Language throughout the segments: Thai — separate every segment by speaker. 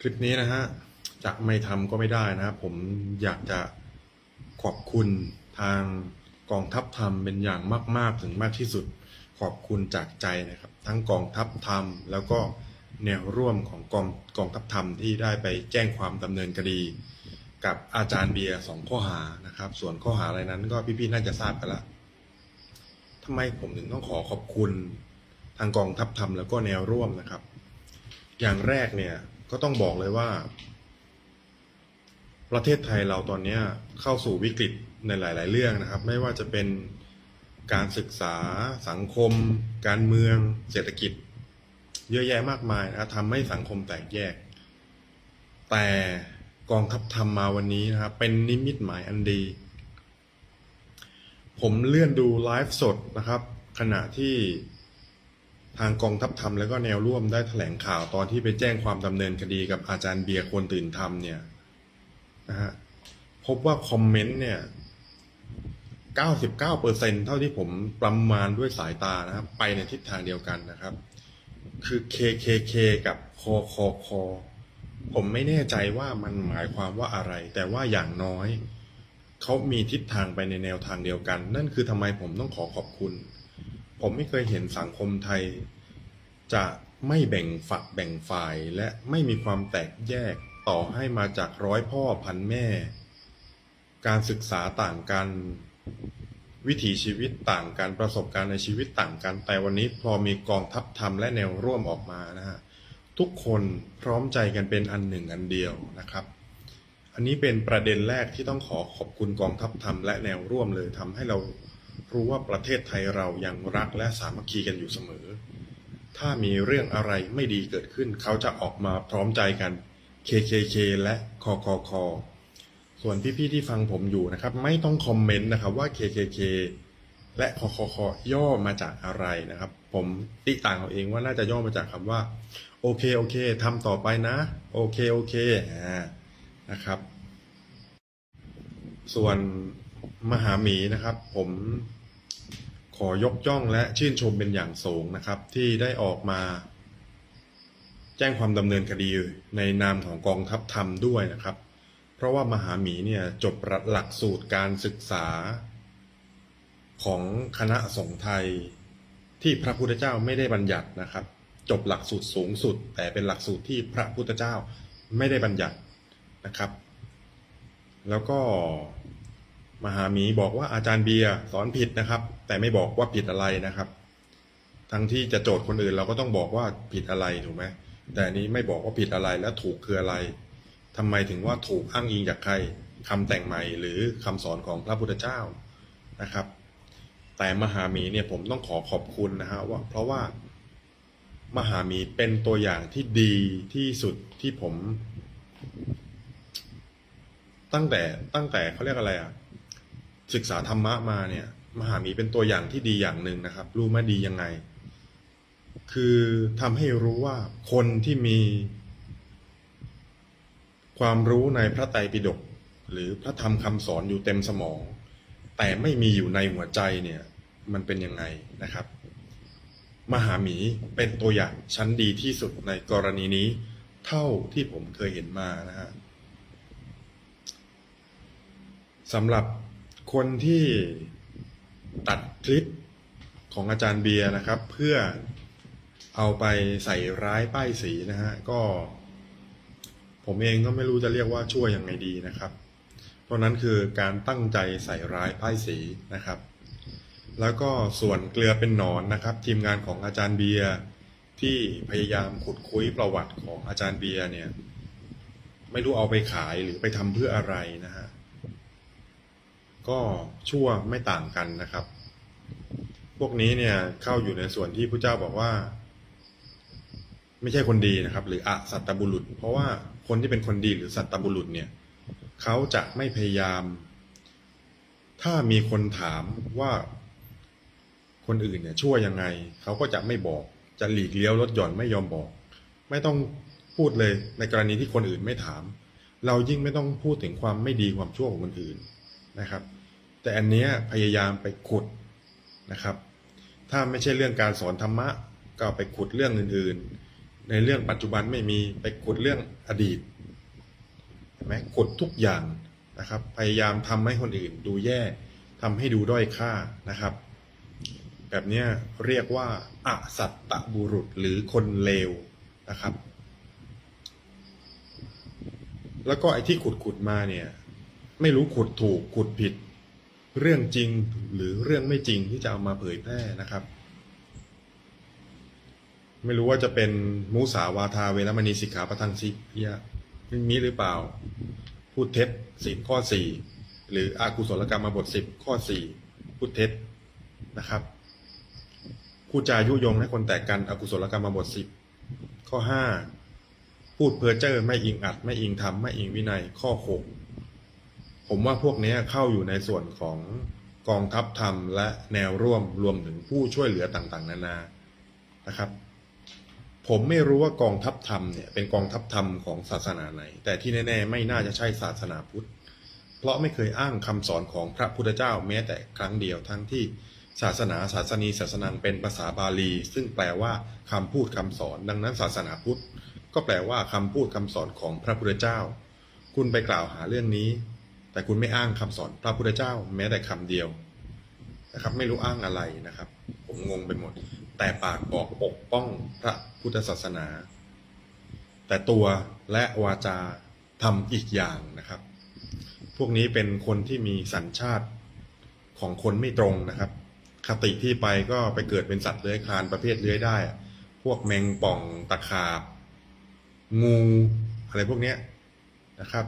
Speaker 1: คลิปนี้นะฮะจะไม่ทำก็ไม่ได้นะ ผมอยากจะขอบคุณทางกองทัพธรรมเป็นอย่างมาก ๆ ถึงมากที่สุด ขอบคุณจากใจนะครับ ทั้งกองทัพธรรม แล้วก็แนวร่วมของกองกองทัพธรรมที่ได้ไปแจ้งความดำเนินคดี กับอาจารย์เบียร์สองข้อหานะครับ ส่วนข้อหาอะไรนั้นก็พี่ๆน่าจะทราบกันละทำไมผมถึงต้องขอขอบคุณทางกองทัพธรรมแล้วก็แนวร่วมนะครับ อย่างแรกเนี่ย ก็ต้องบอกเลยว่า ประเทศไทยเราตอนนี้เข้าสู่วิกฤตในหลาย ๆ เรื่องนะครับ ไม่ว่าจะเป็นการศึกษาสังคม การเมือง เศรษฐกิจ เยอะแยะมากมายนะทำให้สังคมแตกแยก แต่กองทัพธรรมมาวันนี้นะครับ เป็นนิมิตหมายอันดี ผมเลื่อนดูไลฟ์สดนะครับ ขณะที่ ทางกองทัพธรรมแล้วก็แนวร่วมได้แถลงข่าวตอนที่ไปแจ้งความดำเนินคดีกับอาจารย์เบียร์คนตื่นทำเนี่ยนะฮะพบว่าคอมเมนต์เนี่ย99เปอร์เซ็นเท่าที่ผมประมาณด้วยสายตานะครับ ไปในทิศทางเดียวกันนะครับ คือ KKK กับคอคอคอผมไม่แน่ใจว่ามันหมายความว่าอะไร แต่ว่าอย่างน้อย เขามีทิศทางไปในแนวทางเดียวกัน นั่นคือทำไมผมต้องขอขอบคุณ ผมไม่เคยเห็นสังคมไทย จะไม่แบ่งฝักแบ่งฝ่ายและไม่มีความแตกแยกต่อให้มาจากร้อยพ่อพันแม่ การศึกษาต่างกัน วิถีชีวิตต่างกันประสบการณ์ในชีวิตต่างกัน แต่วันนี้พอมีกองทัพธรรมและแนวร่วมออกมานะฮะทุกคนพร้อมใจกันเป็นอันหนึ่งอันเดียวนะครับ อันนี้เป็นประเด็นแรกที่ต้องขอขอบคุณกองทัพธรรมและแนวร่วมเลยทำให้เรา รู้ว่าประเทศไทยเรายังรักและสามัคคีกันอยู่เสมอ ถ้ามีเรื่องอะไรไม่ดีเกิดขึ้น เขาจะออกมาพร้อมใจกัน KKK และคคคส่วนพี่ๆที่ฟังผมอยู่นะครับ ไม่ต้องคอมเมนต์นะครับว่า KKK และคคคย่อมาจากอะไรนะครับ ผมติต่างเอาเองว่าน่าจะย่อมาจากคำว่าโอเคโอเคทำต่อไปนะโอเคโอเคนะครับ ส่วน มหาหมีนะครับ ผมขอยกย่องและชื่นชมเป็นอย่างสูงนะครับ ที่ได้ออกมา แจ้งความดำเนินคดีในนามของกองทัพธรรมด้วยนะครับ เพราะว่ามหาหมีเนี่ยจบหลักสูตรการศึกษา ของคณะสงฆ์ไทยที่พระพุทธเจ้าไม่ได้บัญญัตินะครับ จบหลักสูตรสูงสุด แต่เป็นหลักสูตรที่พระพุทธเจ้าไม่ได้บัญญัตินะครับ แล้วก็ มหาหมีบอกว่าอาจารย์เบียร์สอนผิดนะครับ แต่ไม่บอกว่าผิดอะไรนะครับ ทั้งที่จะโจทย์คนอื่นเราก็ต้องบอกว่าผิดอะไรถูกไหมแต่นนี้ไม่บอกว่าผิดอะไรและถูกคืออะไรทำไมถึงว่าถูกอ้างอิงจากใครคำแต่งใหม่หรือคำสอนของพระพุทธเจ้านะครับ แต่มหาหมีเนี่ยผมต้องขอขอบคุณนะฮะว่า เพราะว่ามหาหมีเป็นตัวอย่างที่ดีที่สุดที่ผม ตั้งแต่ตั้งแต่เขาเรียกอะไรอะ ศึกษาธรรมะมาเนี่ย มหาหมีเป็นตัวอย่างที่ดีอย่างหนึ่งนะครับ รู้ไหมดียังไง คือทำให้รู้ว่าคนที่มี ความรู้ในพระไตรปิฎกหรือพระธรรมคำสอนอยู่เต็มสมอง แต่ไม่มีอยู่ในหัวใจเนี่ย มันเป็นยังไงนะครับ มหาหมีเป็นตัวอย่างชั้นดีที่สุดในกรณีนี้ เท่าที่ผมเคยเห็นมานะฮะสำหรับ คนที่ตัดคลิปของอาจารย์เบียร์นะครับ เพื่อเอาไปใส่ร้ายป้ายสีนะฮะก็ ผมเองก็ไม่รู้จะเรียกว่าช่วยยังไงดีนะครับ เพราะนั้นคือการตั้งใจใส่ร้ายป้ายสีนะครับ แล้วก็ส่วนเกลือเป็นหนอนนะครับ ทีมงานของอาจารย์เบียร์ที่พยายามขุดคุยประวัติของอาจารย์เบียร์เนี่ย ไม่รู้เอาไปขายหรือไปทำเพื่ออะไรนะฮะ ก็ชั่วไม่ต่างกันนะครับ พวกนี้เนี่ยเข้าอยู่ในส่วนที่พระเจ้าบอกว่า ไม่ใช่คนดีนะครับ หรืออสัตตบุรุษ เพราะว่าคนที่เป็นคนดีหรือสัตตบุรุษเนี่ยเขาจะไม่พยายาม ถ้ามีคนถามว่าคนอื่นเนี่ยชั่วยังไง เขาก็จะไม่บอก จะหลีกเลี้ยวลดหย่อนไม่ยอมบอก ไม่ต้องพูดเลยในกรณีที่คนอื่นไม่ถาม เรายิ่งไม่ต้องพูดถึงความไม่ดีความชั่วของคนอื่นนะครับ แต่อันเนี้ยพยายามไปขุดนะครับ ถ้าไม่ใช่เรื่องการสอนธรรมะก็ไปขุดเรื่องอื่นๆ ในเรื่องปัจจุบันไม่มีไปขุดเรื่องอดีตเห็นไหมขุดทุกอย่างนะครับ พยายามทำให้คนอื่นดูแย่ทำให้ดูด้อยค่านะครับ แบบนี้เรียกว่าอสัตตบุรุษหรือคนเลวนะครับ แล้วก็ไอ้ที่ขุดขุดมาเนี่ย ไม่รู้ขุดถูกขุดผิด เรื่องจริงหรือเรื่องไม่จริงที่จะเอามาเผยแพร่นะครับ ไม่รู้ว่าจะเป็นมุสาวาทาเวรมณีสิกขาปะทังสิยะมีหรือเปล่า พูดเท็จศีลข้อสี่หรืออากุศลกรรมมาบทสิบข้อสี่พูดเท็จนะครับพูดจายุยงให้คนแตกกันอกุศลกรรมมาบทสิบข้อห้าพูดเพ้อเจ้อไม่อิงอัด ไม่อิงธรรมไม่อิงวินัยข้อหก ผมว่าพวกนี้เข้าอยู่ในส่วนของกองทัพธรรมและแนวร่วมรวมถึงผู้ช่วยเหลือต่างๆ นานานะครับ ผมไม่รู้ว่ากองทัพธรรมเนี่ยเป็นกองทัพธรรมของศาสนาไหน แต่ที่แน่ๆ ไม่น่าจะใช่ศาสนาพุทธ เพราะไม่เคยอ้างคำสอนของพระพุทธเจ้าแม้แต่ครั้งเดียวทั้งที่ศาสนาศาสนีศาสนังเป็นภาษาบาลี ซึ่งแปลว่าคำพูดคำสอน ดังนั้นศาสนาพุทธ ก็แปลว่าคำพูดคำสอนของพระพุทธเจ้า คุณไปกล่าวหาเรื่องนี้ แต่คุณไม่อ้างคำสอนพระพุทธเจ้า แม้แต่คำเดียวนะครับ ไม่รู้อ้างอะไรนะครับ ผมงงไปหมด แต่ปากบอกปกป้องพระพุทธศาสนา แต่ตัวและวาจาทำอีกอย่างนะครับ พวกนี้เป็นคนที่มีสัญชาติของคนไม่ตรงนะครับ คติที่ไปก็ไปเกิดเป็นสัตว์เลื้อยคลานประเภทเลื้อยได้ พวกแมงป่องตะขาบ งู อะไรพวกเนี้ยนะครับ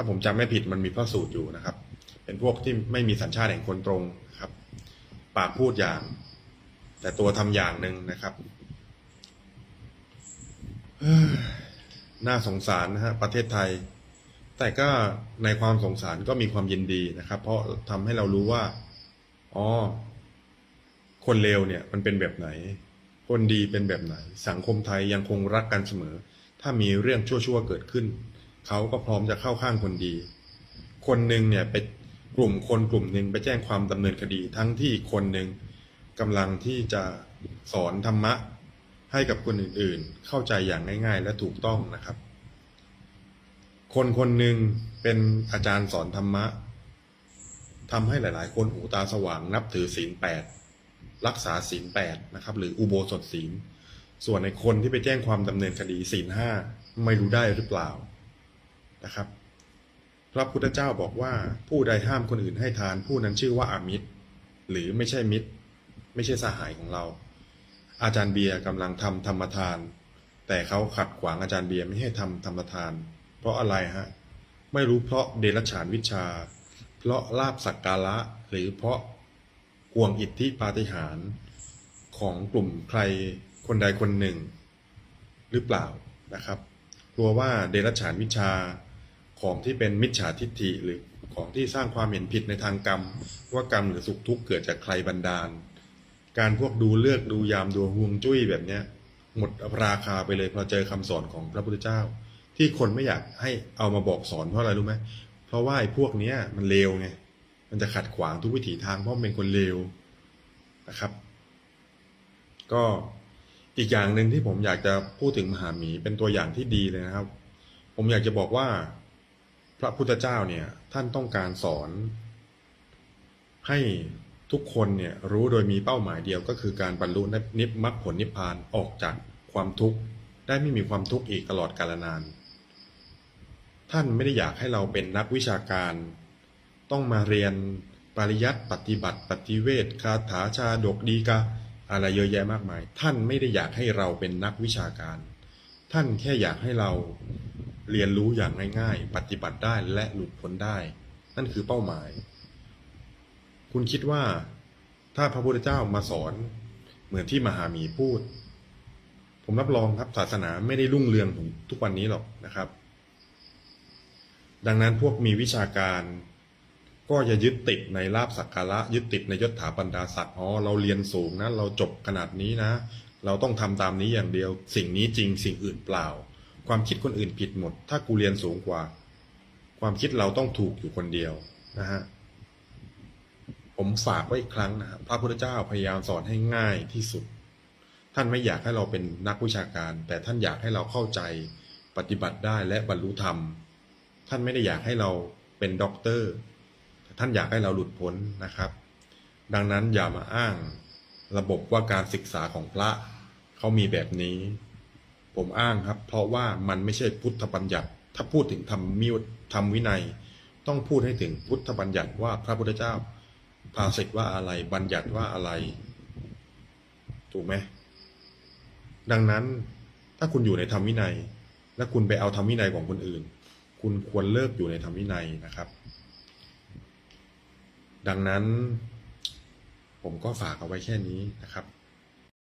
Speaker 1: าผมจำไม่ผิดมันมีข้อสูตรอยู่นะครับ เป็นพวกที่ไม่มีสัญชาติแห่งคนตรงครับ ปากพูดอย่าง แต่ตัวทำอย่างหนึ่งนะครับน่าสงสารนะฮะประเทศไทย แต่ก็ในความสงสารก็มีความยินดีนะครับ เพราะทำให้เรารู้ว่าอ๋อคนเลวเนี่ย มันเป็นแบบไหน คนดีเป็นแบบไหน สังคมไทยยังคงรักกันเสมอ ถ้ามีเรื่องชั่วๆเกิดขึ้น เขาก็พร้อมจะเข้าข้างคนดี คนหนึ่งเนี่ยไปกลุ่มคนกลุ่มหนึ่งไปแจ้งความดำเนินคดี ทั้งที่คนหนึ่งกำลังที่จะสอนธรรมะให้กับคนอื่นๆ เข้าใจอย่างง่าย ๆ และถูกต้องนะครับ คนคนหนึ่งเป็นอาจารย์สอนธรรมะทำให้หลาย ๆ คนหูตาสว่างนับถือศีลแปดรักษาศีลแปดนะครับ หรืออุโบสถศีล ส่วนในคนที่ไปแจ้งความดำเนินคดีศีลห้าไม่รู้ได้หรือเปล่า นะครับ พระพุทธเจ้าบอกว่าผู้ใดห้ามคนอื่นให้ทาน ผู้นั้นชื่อว่าอามิตร หรือไม่ใช่มิตร ไม่ใช่สหายของเรา อาจารย์เบียร์กำลังทำธรรมทาน แต่เขาขัดขวางอาจารย์เบียร์ไม่ให้ทำธรรมทาน เพราะอะไรฮะไม่รู้เพราะเดรัจฉานวิชา เพราะลาบสักการะหรือเพราะห่วงอิทธิปาฏิหาริย์ของกลุ่มใครคนใดคนหนึ่ง หรือเปล่านะครับ กลัวว่าเดรัจฉานวิชา ของที่เป็นมิจฉาทิฏฐิหรือของที่สร้างความเห็นผิดในทางกรรม ว่ากรรมหรือสุขทุกข์เกิดจากใครบันดาล การพวกดูเลือกดูยามดูห่วงจุ้ยแบบเนี้ยหมดราคาไปเลยพอเจอคำสอนของพระพุทธเจ้า ที่คนไม่อยากให้เอามาบอกสอนเพราะอะไรรู้ไหมเพราะว่าไอ้พวกเนี้ยมันเลวไงมันจะขัดขวางทุกวิถีทางเพราะมันเป็นคนเลวนะครับ ก็อีกอย่างหนึ่งที่ผมอยากจะพูดถึงมหาหมีเป็นตัวอย่างที่ดีเลยนะครับ ผมอยากจะบอกว่า พระพุทธเจ้าเนี่ยท่านต้องการสอน ให้ทุกคนเนี่ยรู้โดยมีเป้าหมายเดียวก็คือการบรรลุนิพมรรคผลนิพพานออกจากความทุกข์ได้ไม่มีความทุกข์อีกตลอดกาลนาน ท่านไม่ได้อยากให้เราเป็นนักวิชาการ ต้องมาเรียนปริยัติปฏิบัติ ปฏิเวทคาถาชาดกดีกาอะไรเยอะแยะมากมาย ท่านไม่ได้อยากให้เราเป็นนักวิชาการ ท่านแค่อยากให้เรา เรียนรู้อย่างง่ายๆ ปฏิบัติได้และหลุดพ้นได้ นั่นคือเป้าหมาย คุณคิดว่า ถ้าพระพุทธเจ้ามาสอน เหมือนที่มหาหมีพูด ผมรับรองครับศาสนาไม่ได้รุ่งเรืองถึงทุกวันนี้หรอกนะครับ ดังนั้นพวกมีวิชาการก็อย่ายึดติดในลาบสักการะ ยึดติดในยศถาบรรดาศักดิ์อ๋อเราเรียนสูงนะ เราจบขนาดนี้นะ เราต้องทำตามนี้อย่างเดียว สิ่งนี้จริง สิ่งอื่นเปล่า ความคิดคนอื่นผิดหมด ถ้ากูเรียนสูงกว่า ความคิดเราต้องถูกอยู่คนเดียวนะฮะผมฝากไว้อีกครั้งนะครับพระพุทธเจ้าพยายามสอนให้ง่ายที่สุด ท่านไม่อยากให้เราเป็นนักวิชาการ แต่ท่านอยากให้เราเข้าใจปฏิบัติได้และบรรลุธรรม ท่านไม่ได้อยากให้เราเป็นด็อกเตอร์แต่ท่านอยากให้เราหลุดพ้นนะครับ ดังนั้นอย่ามาอ้างระบบว่าการศึกษาของพระเขามีแบบนี้ ผมอ้างครับ เพราะว่ามันไม่ใช่พุทธบัญญัติ ถ้าพูดถึงธรรมมิวธรรมวินัย ต้องพูดให้ถึงพุทธบัญญัติว่าพระพุทธเจ้าภาษิตว่าอะไรบัญญัติว่าอะไร ถูกไหมดังนั้นถ้าคุณอยู่ในธรรมวินัย และคุณไปเอาธรรมวินัยของคนอื่น คุณควรเลิกอยู่ในธรรมวินัยนะครับ ดังนั้น ผมก็ฝากเอาไว้แค่นี้นะครับ